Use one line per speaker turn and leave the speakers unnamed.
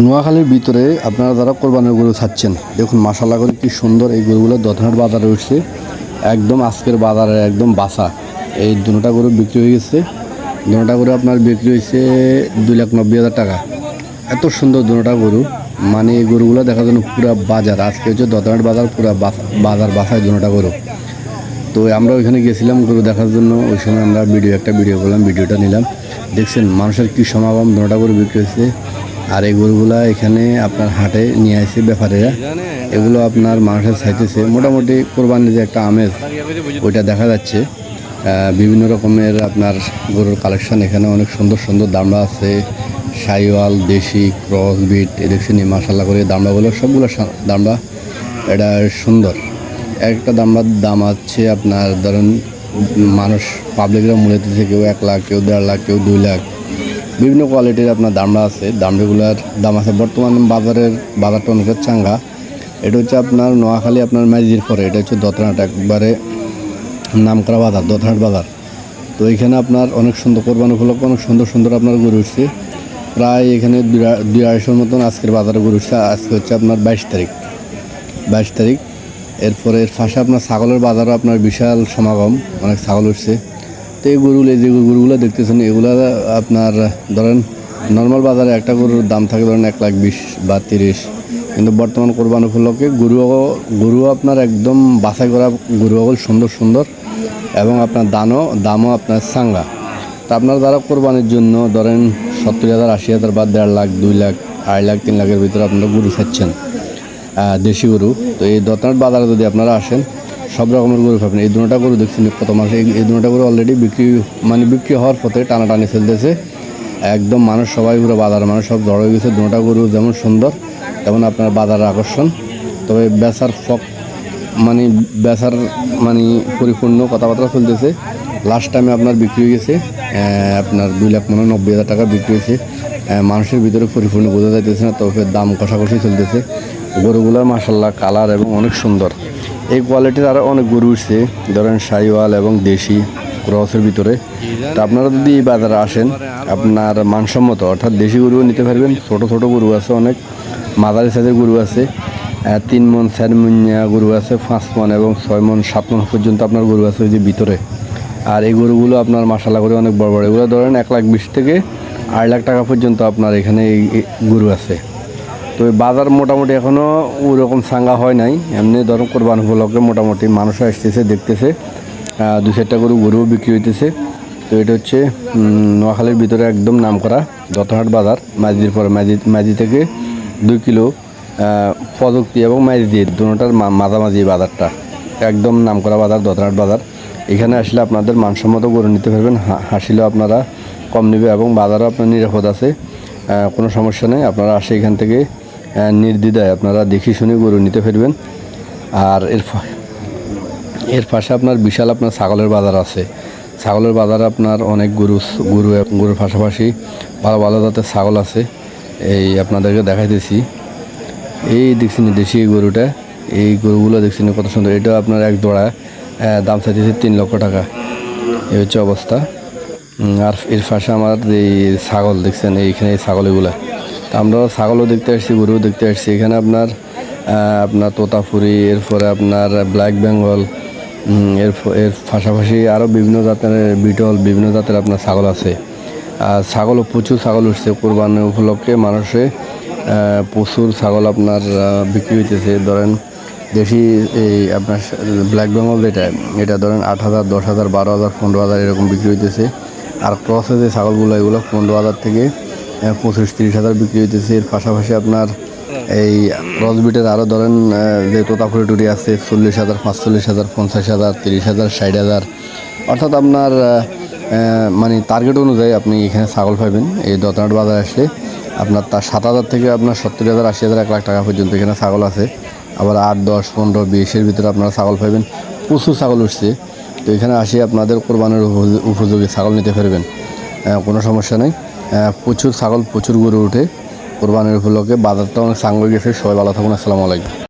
নোয়াখালীর ভিতরে আপনারা যারা কোরবানির গরু ছাড়ছেন দেখুন মাসাল্লাহ করে কি সুন্দর এই গরুগুলো দধনার বাজারে উঠছে। একদম আজকের বাজারে একদম বাসা। এই দুটা গরু বিক্রি হয়ে গেছে। দুটা গরু আপনার বিক্রি হয়েছে দুই লাখ নব্বই হাজার টাকা। এত সুন্দর দুটা গরু। মানে এই গরুগুলো দেখার জন্য পুরা বাজার। আজকে হচ্ছে দধনার বাজার, পুরা বাজার বাসায় দুটা গরু। তো আমরা ওইখানে গেছিলাম গরু দেখার জন্য। ওই সময় আমরা ভিডিও, একটা ভিডিও করলাম, ভিডিওটা নিলাম। দেখছেন মানুষের কি সমাগম, দুটা গরু বিক্রি হয়েছে। আর এই গরুগুলা এখানে আপনার হাটে নিয়ে আসে ব্যাপারীরা। এগুলো আপনার মানুষের চাইতেছে মোটামুটি কোরবানির যে একটা আমেজ, ওইটা দেখা যাচ্ছে। বিভিন্ন রকমের আপনার গরুর কালেকশন এখানে অনেক সুন্দর সুন্দর দামড়া আছে। সাইওয়াল, দেশি, ক্রস বিট এ দেখছেন মাসাল্লা করে দামড়াগুলো সবগুলো দামড়া এটা সুন্দর। একটা দামড়ার দাম আছে আপনার ধরেন, মানুষ পাবলিকরা দিচ্ছে কেউ এক লাখ, কেউ দেড় লাখ, কেউ দুই লাখ। বিভিন্ন কোয়ালিটির আপনার দামড়া আছে। দামড়াগুলার দাম আছে বর্তমান বাজারের বাজারটা অনেকের চাঙ্গা। এটা হচ্ছে আপনার নোয়াখালী আপনার ম্যাজির পরে। এটা হচ্ছে দতরাট একবারে নামকরা বাজার দতরাট বাজার। তো এখানে আপনার অনেক সুন্দর কোরবানি উপলক্ষে, অনেক সুন্দর সুন্দর আপনার গরু উঠছে। প্রায় এখানে দুই আড়াইশোর মতন আজকের বাজারে গরু উঠছে। আজকে হচ্ছে আপনার বাইশ তারিখ। বাইশ তারিখ। এরপরে এর পাশে আপনার ছাগলের বাজারও আপনার বিশাল সমাগম। অনেক ছাগল উঠছে। তো এই গরুগুলো যে গরুগুলো দেখতেছেন, এগুলো আপনার, ধরেন নর্মাল বাজারে একটা গরুর দাম থাকে ধরেন এক লাখ বিশ বা তিরিশ। কিন্তু বর্তমান কোরবান উপলক্ষে গরু গরু আপনার একদম বাছাই করা গরু সুন্দর সুন্দর। এবং আপনার দানও, দামও আপনার সাঙ্গা তা আপনার যারা কোরবানির জন্য ধরেন সত্তর হাজার, আশি হাজার বা দেড় লাখ, দুই লাখ, আড়াই লাখ, তিন লাখের ভিতরে আপনারা গরু খাচ্ছেন দেশি গরু। তো এই দতনাট বাজারে যদি আপনারা আসেন সব রকমের গরু পাবেন। এই দুটা গরু দেখছেন কত মাসে এই- দুটা গরু অলরেডি বিক্রি মানে বিক্রি হওয়ার পথে টানাটানি চলতেছে। একদম মানুষ সবাই পুরো বাজার মানুষ সব জড়ো হয়ে গেছে। দুটা গরু যেমন সুন্দর, তেমন আপনার বাজারের আকর্ষণ। তবে বেচার ফক মানে বেচার মানে পরিপূর্ণ কথাবার্তা চলতেছে। লাস্ট টাইমে আপনার বিক্রি হয়ে গেছে আপনার দুই লাখ মনে নব্বই হাজার টাকা বিক্রি হয়েছে। মানুষের ভিতরে পরিপূর্ণ বোঝা যাইতেছে না, তবে দাম কষাকষি চলতেছে। গরুগুলোর মাসাল্লাহ কালার এবং অনেক সুন্দর। এই কোয়ালিটির আরও অনেক গরু উঠছে। ধরেন সাইওয়াল এবং দেশি ক্রসের ভিতরে। তা আপনারা যদি এই বাজারে আসেন, আপনার মানসম্মত, অর্থাৎ দেশি গরুও নিতে পারবেন, ছোট ছোট গরু আছে অনেক, মাঝারি সাইজের গরু আছে তিন মন, চার মনিয়া গরু আছে, পাঁচ মন এবং ছয় মন, সাত মন পর্যন্ত আপনার গরু আছে ওই যে ভিতরে। আর এই গরুগুলো আপনার মাসালা করে অনেক বড় বড়। এগুলো ধরেন এক লাখ বিশ থেকে আড়াই লাখ টাকা পর্যন্ত আপনার এখানে এই গরু আছে। তো বাজার মোটামুটি এখনও ওরকম সাঙ্গা হয় নাই। এমনি ধরুন কোরবান উপলক্ষে মোটামুটি মানুষও আসতেছে, দেখতেছে। দু চারটা গরু, গরুও বিক্রি হইতেছে। তো এটা হচ্ছে নোয়াখালীর ভিতরে একদম নাম করা দতহাট বাজার। মাঝির পরে মাঝি মাঝি থেকে দুই কিলো প্রযুক্তি এবং মাঝির দুটার মাঝামাঝি বাজারটা। একদম নাম করা বাজার দতহাট বাজার। এখানে আসলে আপনাদের মানসম্মত গরু নিতে পারবেন। হাসিলেও আপনারা কম নেবে এবং বাজারও আপনার নিরাপদ আছে। কোনো সমস্যা নেই। আপনারা আসে এখান থেকে নির্দ্বিধায় আপনারা দেখি শুনে গরু নিতে পারবেন আর এর এর পাশে আপনার বিশাল আপনার ছাগলের বাজার আছে। ছাগলের বাজারে আপনার অনেক গরু গরু গরুর পাশাপাশি ভালো ভালো জাতের ছাগল আছে। এই আপনাদেরকে দেখাইতেছি। এই দেখছেন দেশি গরুটা। এই গরুগুলো দেখছেন কত সুন্দর। এটা আপনার এক জোড়া দাম চাইতেছে তিন লক্ষ টাকা। এই হচ্ছে অবস্থা। আর এর পাশে আমার এই ছাগল, দেখছেন এইখানে এই ছাগল এগুলা। তা আমরা ছাগলও দেখতে আসছি, গরুও দেখতে আসছি। এখানে আপনার আপনার তোতাপুরি, এরপরে আপনার ব্ল্যাক বেঙ্গল এর এর পাশাপাশি আরও বিভিন্ন জাতের বিটল, বিভিন্ন জাতের আপনার ছাগল আছে। আর ছাগলও প্রচুর ছাগল উঠছে। কোরবানি উপলক্ষে মানুষে প্রচুর ছাগল আপনার বিক্রি হইতেছে। ধরেন দেশি এই আপনার ব্ল্যাক বেঙ্গল যেটা, এটা ধরেন আট হাজার, দশ হাজার, বারো হাজার, পনেরো হাজার এরকম বিক্রি হইতেছে। আর ক্রসে যে ছাগলগুলো, এগুলো পনেরো হাজার থেকে পঁচিশ তিরিশ হাজার বিক্রি হইতেছে। এর পাশাপাশি আপনার এই ক্রস বিটের আরও ধরেন যে তোতাপুরি টুরি আছে, চল্লিশ হাজার, পাঁচচল্লিশ হাজার, পঞ্চাশ হাজার, তিরিশ হাজার, ষাট হাজার। অর্থাৎ আপনার মানে টার্গেট অনুযায়ী আপনি এখানে ছাগল পাবেন। এই দতনাট বাজারে আসলে আপনার তার সাত হাজার থেকে আপনার সত্তর হাজার, আশি হাজার, এক লাখ টাকা পর্যন্ত এখানে ছাগল আছে। আবার আট, দশ, পনেরো বিশের ভিতরে আপনারা ছাগল পাবেন প্রচুর ছাগল উঠছে। তো এখানে আসি আপনাদের কোরবানের উপ- উপযোগী ছাগল নিতে পারবেন। কোনো সমস্যা নেই। প্রচুর ছাগল, প্রচুর গরু উঠে কোরবানির উপলক্ষে বাজারটা অনেক সাঙ্গ গেছে। সবাই ভালো থাকুন। আসসালামু আলাইকুম।